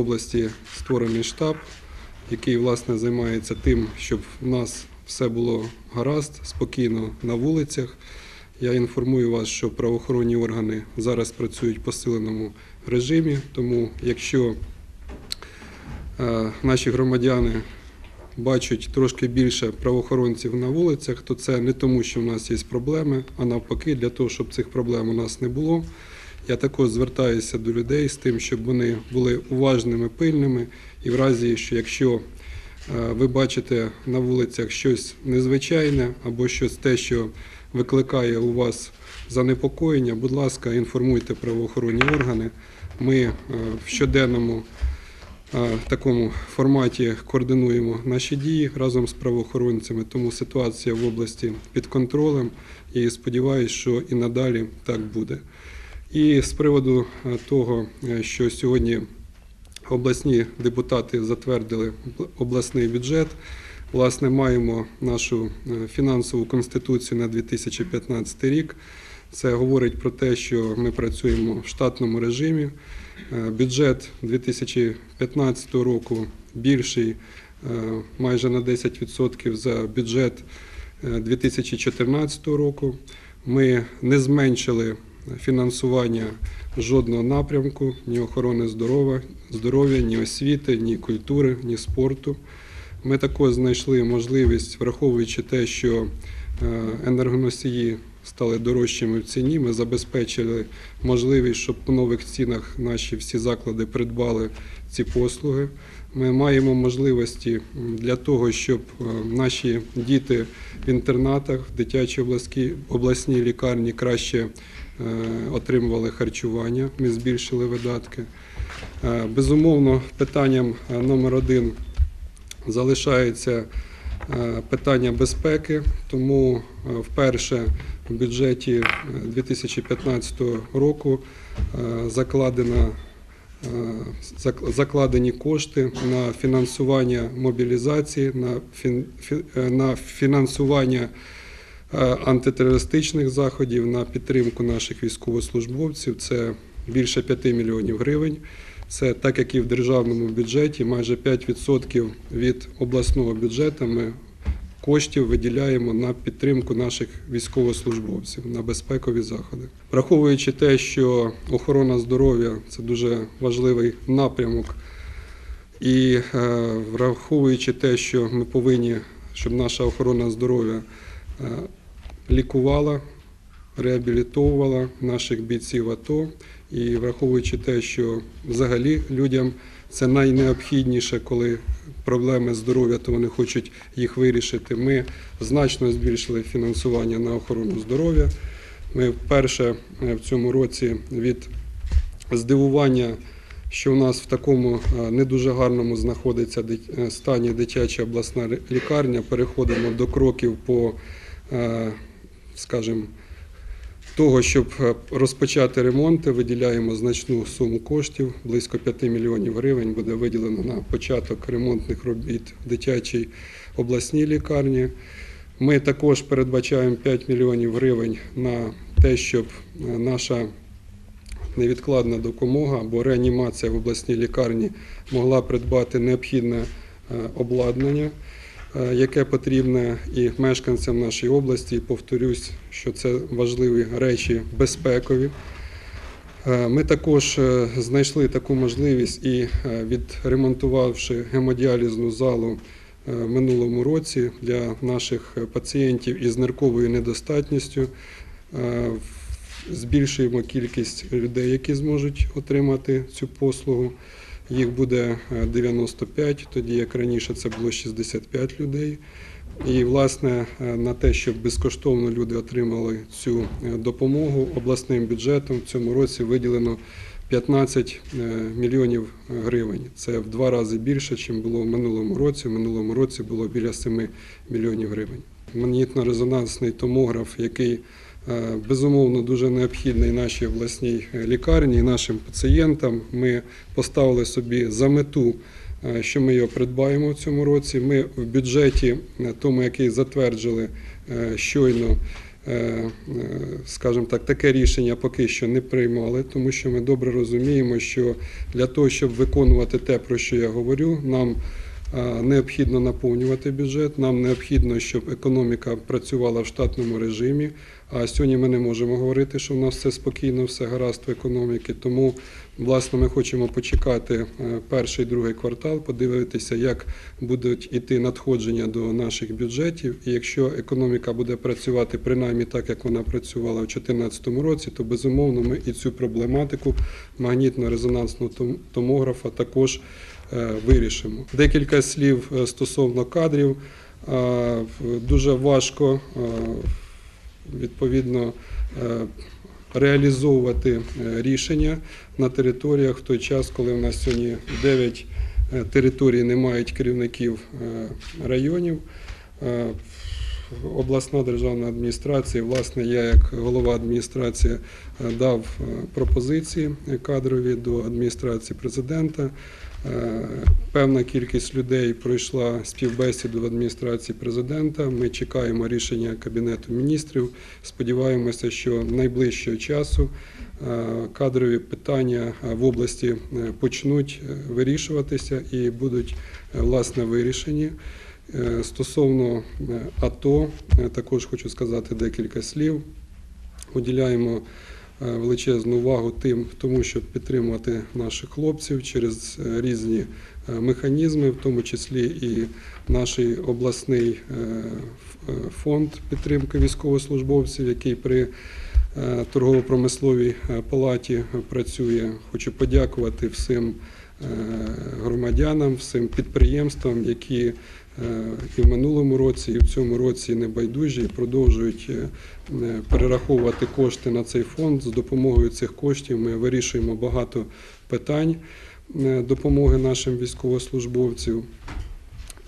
області створений штаб, який власне займається тим, щоб в нас все було гаразд, спокійно на вулицях. Я інформую вас, що правоохоронні органи зараз працюють в посиленому режимі, тому якщо е, наші громадяни бачать трошки більше правоохоронців на вулицях, то це не тому, що в нас є проблеми, а навпаки, для того, щоб цих проблем у нас не було. Я також звертаюся до людей з тим, щоб вони були уважними, пильними, і в разі, що якщо е, ви бачите на вулицях щось незвичайне або щось те, що викликає у вас занепокоєння, будь ласка, інформуйте правоохоронні органи. Ми е, в щоденному е, такому форматі координуємо наші дії разом з правоохоронцями, тому ситуація в області під контролем і сподіваюся, що і надалі так буде. І з приводу е, того, е, що сьогодні обласні депутати затвердили обласний бюджет, власне, маємо нашу е, фінансову конституцію на 2015 рік. Це говорить про те, що ми працюємо в штатному режимі. Бюджет 2015 року більший майже на 10% за бюджет е, 2014 року. Ми не зменшили фінансування жодного напрямку, ні охорони здоров'я, ні освіти, ні культури, ні спорту. Ми також знайшли можливість, враховуючи те, що е, енергоносії стали дорожчими в ціні, ми забезпечили можливість, щоб по нових цінах наші всі заклади придбали ці послуги. Ми маємо можливості для того, щоб е, наші діти в інтернатах, в дитячій обласній, лікарні краще отримували харчування. Ми збільшили видатки. Е, Безумовно, питанням е, номер один залишається е, питання безпеки, тому е, вперше в бюджеті е, 2015 року е, закладена е, закладені кошти на фінансування мобілізації, на, фін, фі- е, на фінансування е, антитерористичних заходів, на підтримку наших військовослужбовців. Це більше 5 мільйонів гривень. Це так, як і в державному бюджеті, майже 5% від обласного бюджету ми коштів виділяємо на підтримку наших військовослужбовців на безпекові заходи. Враховуючи те, що охорона здоров'я це дуже важливий напрямок, і е, враховуючи те, що ми повинні, щоб наша охорона здоров'я е, лікувала, реабілітовувала наших бійців АТО, і враховуючи те, що взагалі людям це найнеобхідніше, коли проблеми здоров'я, то вони хочуть їх вирішити. Ми значно збільшили фінансування на охорону здоров'я. Ми вперше е, в цьому році від здивування, що у нас в такому е, не дуже гарному знаходиться е, стані дитяча обласна лікарня, переходимо до кроків по, скажімо, того, щоб е, розпочати ремонти, виділяємо значну суму коштів, близько 5 мільйонів гривень буде виділено на початок ремонтних робіт в дитячій обласній лікарні. Ми також передбачаємо 5 мільйонів гривень на те, щоб е, наша невідкладна допомога або реанімація в обласній лікарні могла придбати необхідне е, обладнання, яке потрібне і мешканцям нашої області. І повторюсь, що це важливі речі безпекові. Е, Ми також е, знайшли таку можливість і е, відремонтувавши гемодіалізну залу е, в минулому році для наших е, пацієнтів із нирковою недостатністю. е, Збільшуємо кількість людей, які зможуть отримати цю послугу. Їх буде е, 95, тоді як раніше це було 65 людей. І, власне, е, на те, щоб безкоштовно люди отримали цю е, допомогу обласним бюджетом, в цьому році виділено 15 е, мільйонів гривень. Це в два рази більше, ніж було в минулому році. В минулому році було біля 7 мільйонів гривень. Магнітно-резонансний томограф, який е, безумовно дуже необхідний нашій обласній е, лікарні, і нашим пацієнтам. Ми поставили собі за мету е, що ми його придбаємо в цьому році. Ми в бюджеті, е, тому який затверджили е, щойно, е, е, скажімо так, таке рішення поки що не приймали, тому що ми добре розуміємо, що для того, щоб виконувати те, про що я говорю, нам е, необхідно наповнювати бюджет, нам необхідно, щоб економіка працювала в штатному режимі. А сьогодні ми не можемо говорити, що в нас все спокійно, все гаразд в економіці. Тому, власне, ми хочемо почекати е, перший другий квартал, подивитися, як будуть іти надходження до наших бюджетів. І якщо економіка буде працювати принаймні так, як вона працювала у 2014 році, то безумовно ми і цю проблематику магнітно-резонансного томографа також е, вирішимо. Декілька слів е, стосовно кадрів. Е, Дуже важко е, відповідно е, реалізовувати е, рішення на територіях в той час, коли в нас сьогодні 9 територій не мають керівників е, районів. Е, Обласна державна адміністрація, власне, я як голова адміністрації е, дав е, пропозиції кадрові до адміністрації президента. Е, Певна кількість людей пройшла співбесіду в адміністрації президента. Ми чекаємо рішення Кабінету міністрів. Сподіваємося, що найближчого часу е, кадрові питання е, в області почнуть вирішуватися і будуть власне вирішені. Стосовно АТО, також хочу сказати декілька слів. Уділяємо величезну увагу тим, тому щоб підтримувати наших хлопців через е, різні е, механізми, в тому числі і наш обласний е, е, фонд підтримки військовослужбовців, який при е, торгово-промисловій е, палаті працює. Хочу подякувати всім е, громадянам, всім підприємствам, які е, і в минулому році, і в цьому році небайдужі продовжують е, е, перераховувати кошти на цей фонд. З допомогою цих коштів ми вирішуємо багато питань е, допомоги нашим військовослужбовцям.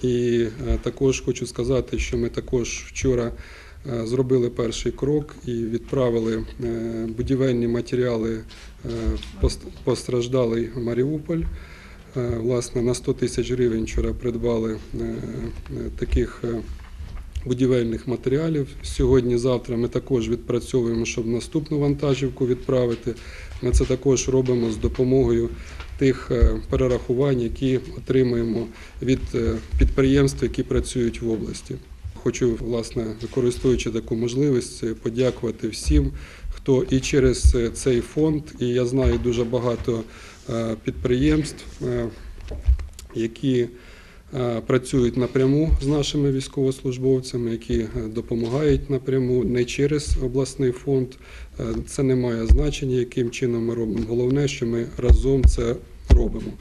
І е, також хочу сказати, що ми також вчора е, зробили перший крок і відправили е, будівельні матеріали е, постраждалий Маріуполь. Е, Власне, на 100 тисяч гривень вчора придбали е, е, таких будівельних матеріалів. Сьогодні-завтра ми також відпрацьовуємо, щоб наступну вантажівку відправити. Ми це також робимо з допомогою тих перерахувань, які отримуємо від підприємств, які працюють в області. Хочу, власне, використовуючи таку можливість, е, подякувати всім, хто і через е, цей фонд, і я знаю дуже багато е, підприємств, які працюють напряму з нашими військовослужбовцями, які допомагають напряму не через обласний фонд. Це не має значення, яким чином ми робимо. Головне, що ми разом це робимо.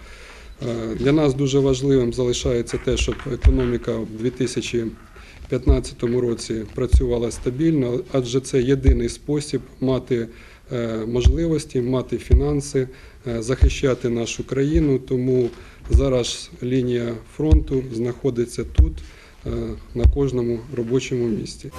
Для нас дуже важливим залишається те, щоб економіка в 2015 році працювала стабільно, адже це єдиний спосіб мати е, можливості, мати фінанси, е, захищати нашу країну. Тому зараз лінія фронту знаходиться тут, е, на кожному робочому місці.